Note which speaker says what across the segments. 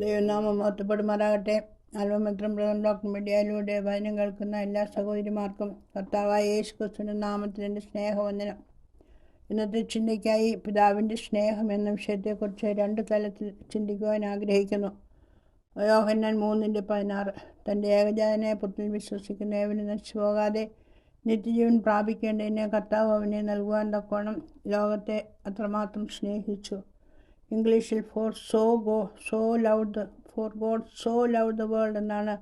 Speaker 1: മഹത്വപ്പെടുമാറാകട്ടെ ആൽവമിത്രം brother doctor മീഡിയയിലൂടെ വചനം കേൾക്കുന്ന എല്ലാ സഹോദരിമാർക്കും കർത്താവായ യേശു ക്രിസ്തുവിന്റെ നാമത്തിൽ എന്റെ സ്നേഹവന്ദനം. ഇന്നത്തെ ചിന്തയ്ക്കായി പിതാവിന്റെ സ്നേഹം എന്ന വിഷയത്തെക്കുറിച്ച് രണ്ട് തലത്തിൽ ചിന്തിക്കുവാൻ ആഗ്രഹിക്കുന്നു. യോഹന്നാൻ മൂന്നിന്റെ പതിനാറ്. തന്റെ ഏകജാതനെ പുത്രൻ വിശ്വസിക്കുന്ന ഏവന് നശിച്ചു പോകാതെ നിത്യജീവൻ പ്രാപിക്കേണ്ടതിനെ കർത്താവ് അവനെ നൽകുവാൻ തക്കോണം ലോകത്തെ അത്രമാത്രം സ്നേഹിച്ചു. ഇംഗ്ലീഷിൽ for so go so love the for God so love the world എന്നാണ്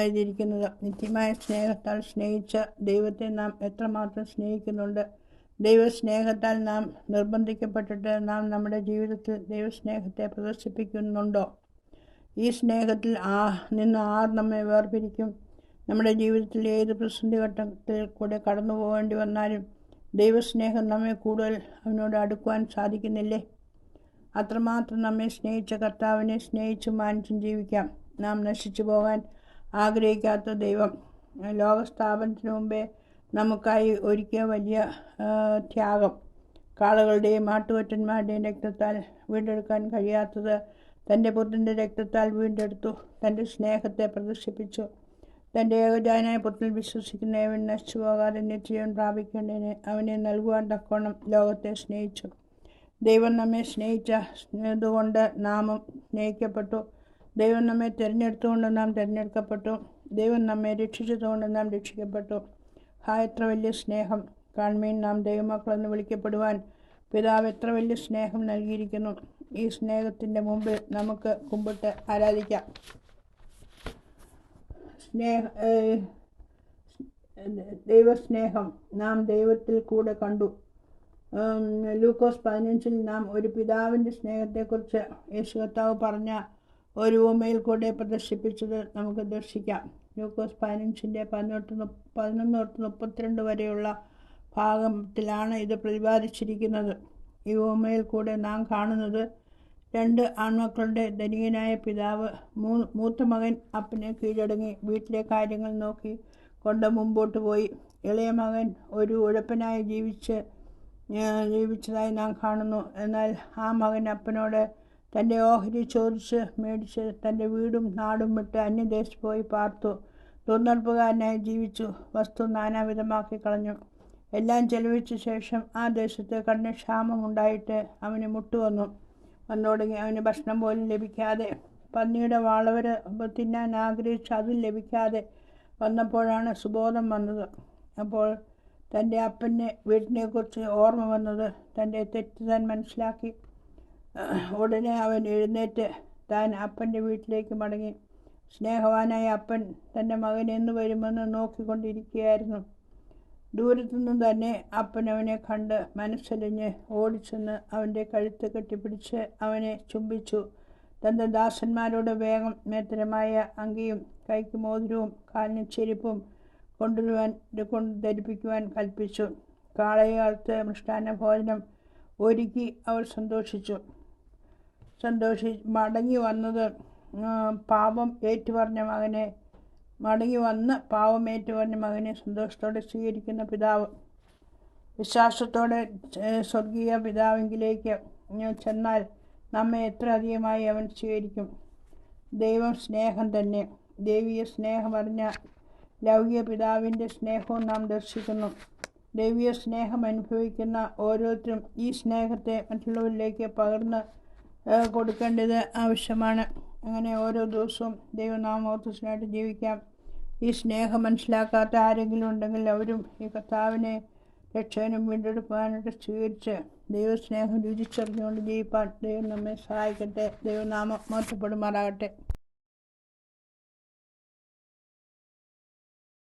Speaker 1: എഴുതിയിരിക്കുന്നത്. നിത്യമായ സ്നേഹത്താൽ സ്നേഹിച്ച ദൈവത്തെ നാം എത്രമാത്രം സ്നേഹിക്കുന്നുണ്ട്? ദൈവസ്നേഹത്താൽ നാം നിർബന്ധിക്കപ്പെട്ടിട്ട് നാം നമ്മുടെ ജീവിതത്തിൽ ദൈവസ്നേഹത്തെ പ്രദർശിപ്പിക്കുന്നുണ്ടോ? ഈ സ്നേഹത്തിൽ ആ നിന്ന് ആർ നമ്മെ വേർപിരിക്കും? നമ്മുടെ ജീവിതത്തിൽ ഏത് പ്രതിസന്ധി ഘട്ടത്തിൽ കൂടെ കടന്നു പോകേണ്ടി വന്നാലും ദൈവസ്നേഹം നമ്മെ കൂടുതൽ അവനോട് അടുക്കുവാൻ സാധിക്കുന്നില്ലേ? അത്രമാത്രം നമ്മെ സ്നേഹിച്ച കർത്താവിനെ സ്നേഹിച്ചും മാനിച്ചും ജീവിക്കാം. നാം നശിച്ചു പോകാൻ ആഗ്രഹിക്കാത്ത ദൈവം. ലോകസ്ഥാപനത്തിന് മുമ്പേ നമുക്കായി ഒരുക്കിയ വലിയ ത്യാഗം. കാളകളുടെയും ആട്ടുകൊറ്റന്മാരുടെയും രക്തത്താൽ വീണ്ടെടുക്കാൻ കഴിയാത്തത് തന്റെ പുത്രന്റെ രക്തത്താൽ വീണ്ടെടുത്തു. തന്റെ സ്നേഹത്തെ പ്രദർശിപ്പിച്ചു. തന്റെ ഏകജാനായ പുത്രൻ വിശ്വസിക്കുന്നവൻ നശിച്ചു പോകാതെ നിശ്ചയം പ്രാപിക്കേണ്ടതിന് അവനെ നൽകുവാൻ തക്കോണം ലോകത്തെ സ്നേഹിച്ചു. ദൈവം നമ്മെ സ്നേഹിച്ച സ്നേഹതുകൊണ്ട് നാമും സ്നേഹിക്കപ്പെട്ടു. ദൈവം നമ്മെ തിരഞ്ഞെടുത്തുകൊണ്ട് നാം തിരഞ്ഞെടുക്കപ്പെട്ടു. ദൈവം നമ്മെ രക്ഷിച്ചതുകൊണ്ട് നാം രക്ഷിക്കപ്പെട്ടു. ഹാ എത്ര വലിയ സ്നേഹം കാൺമീൻ നാം ദൈവമക്കളെന്ന് വിളിക്കപ്പെടുവാൻ പിതാവ് എത്ര വലിയ സ്നേഹം നൽകിയിരിക്കുന്നു. ഈ സ്നേഹത്തിന്റെ മുമ്പിൽ നമുക്ക് കുമ്പിട്ട് ആരാധിക്കാം. സ്നേഹ ദൈവസ്നേഹം നാം ദൈവത്തിൽ കൂടെ കണ്ടു. ലൂക്കോസ് പതിനഞ്ചിൽ നാം ഒരു പിതാവിന്റെ സ്നേഹത്തെക്കുറിച്ച് യേശു കർത്താവ് പറഞ്ഞ ഒരു ഉപമയിൽ കൂടെ പ്രദർശിപ്പിച്ചത് നമുക്ക് ദർശിക്കാം. ലൂക്കോസ് പതിനഞ്ചിന്റെ പതിനെട്ട് പതിനൊന്ന് തൊട്ട് മുപ്പത്തിരണ്ട് വരെയുള്ള ഭാഗത്തിലാണ് ഇത് പ്രതിപാദിച്ചിരിക്കുന്നത്. ഈ ഉപമയിൽ കൂടെ നാം കാണുന്നത് രണ്ട് ആൺമക്കളുടെ ധനികനായ പിതാവ് മൂ മൂത്ത മകൻ അപ്പനെ കീഴടങ്ങി വീട്ടിലെ കാര്യങ്ങൾ നോക്കി കൊണ്ട് മുമ്പോട്ട് പോയി. ഇളയ മകൻ ഒരു ഉഴപ്പനായി ജീവിച്ച് ജീവിച്ചതായി നാം കാണുന്നു. എന്നാൽ ആ മകൻ അപ്പനോട് തന്റെ ഓഹരി ചോദിച്ച് മേടിച്ച് തന്റെ വീടും നാടും വിട്ട് അന്യദേശത്ത് പോയി പാർത്തു. തൊഴിലുറപ്പുകാരനായി ജീവിച്ചു. വസ്തു നാനാവിധമാക്കി കളഞ്ഞു. എല്ലാം ചെലവഴിച്ച ശേഷം ആ ദേശത്ത് കണ്ണ് ക്ഷാമമുണ്ടായിട്ട് അവന് മുട്ടുവന്നു വന്നു. തുടങ്ങി അവന് ഭക്ഷണം പോലും ലഭിക്കാതെ. പന്നിയുടെ വാളവര് തിന്നാൻ ആഗ്രഹിച്ച് അതും ലഭിക്കാതെ വന്നപ്പോഴാണ് സുബോധം വന്നത്. അപ്പോൾ തന്റെ അപ്പന്റെ വീട്ടിനെക്കുറിച്ച് ഓർമ്മ വന്നത് തന്റെ തെറ്റ് താൻ മനസ്സിലാക്കി. ഉടനെ അവൻ എഴുന്നേറ്റ് താൻ അപ്പന്റെ വീട്ടിലേക്ക് മടങ്ങി. സ്നേഹവാനായ അപ്പൻ തന്റെ മകൻ എന്ന് വരുമെന്ന് നോക്കിക്കൊണ്ടിരിക്കുകയായിരുന്നു. ദൂരത്തുനിന്നും തന്നെ അപ്പൻ അവനെ കണ്ട് മനസ്സലിഞ്ഞ് ഓടിച്ചെന്ന് അവന്റെ കഴുത്ത് കെട്ടിപ്പിടിച്ച് അവനെ ചുംബിച്ചു. തന്റെ ദാസന്മാരോട് വേഗം മേത്തരമായ അങ്കിയും കൈക്ക് മോതിരവും കാലിന് ചെരുപ്പും കൊണ്ടുവരുവാൻ കൊണ്ട് ധരിപ്പിക്കുവാൻ കൽപ്പിച്ചു. കാളയെ അറുത്ത് മൃഷ്ടാന്ന ഭോജനം ഒരുക്കി അവർ സന്തോഷിച്ചു. സന്തോഷി മടങ്ങി വന്നത് പാപം ഏറ്റുപറഞ്ഞ മകനെ മടങ്ങി വന്ന് പാവം ഏറ്റുപറഞ്ഞ മകനെ സന്തോഷത്തോടെ സ്വീകരിക്കുന്ന പിതാവ്. വിശ്വാസത്തോടെ സ്വർഗീയ പിതാവിങ്കിലേക്ക് ചെന്നാൽ നമ്മെ എത്ര അധികമായി അവൻ സ്വീകരിക്കും. ദൈവം സ്നേഹം തന്നെ. ദൈവീയ സ്നേഹം അറിഞ്ഞ ലൗകിക പിതാവിന്റെ സ്നേഹവും നാം ദർശിക്കുന്നു. ദൈവീയ സ്നേഹം അനുഭവിക്കുന്ന ഓരോരുത്തരും ഈ സ്നേഹത്തെ മറ്റുള്ളവരിലേക്ക് പകർന്ന് കൊടുക്കേണ്ടത് ആവശ്യമാണ്. അങ്ങനെ ഓരോ ദിവസവും ദൈവനാമോത്തസിനായിട്ട് ജീവിക്കാം. ഈ സ്നേഹം മനസ്സിലാക്കാത്ത ആരെങ്കിലും ഉണ്ടെങ്കിൽ അവരും ഈ കർത്താവിനെ രക്ഷകനും വീണ്ടെടുക്കുവാനായിട്ട് സ്വീകരിച്ച് ദൈവസ്നേഹം രുചിച്ചറിഞ്ഞുകൊണ്ട് ജീവിപ്പാൻ ദൈവം നമ്മെ സഹായിക്കട്ടെ. ദൈവനാമം മോശപ്പെടുമാറാകട്ടെ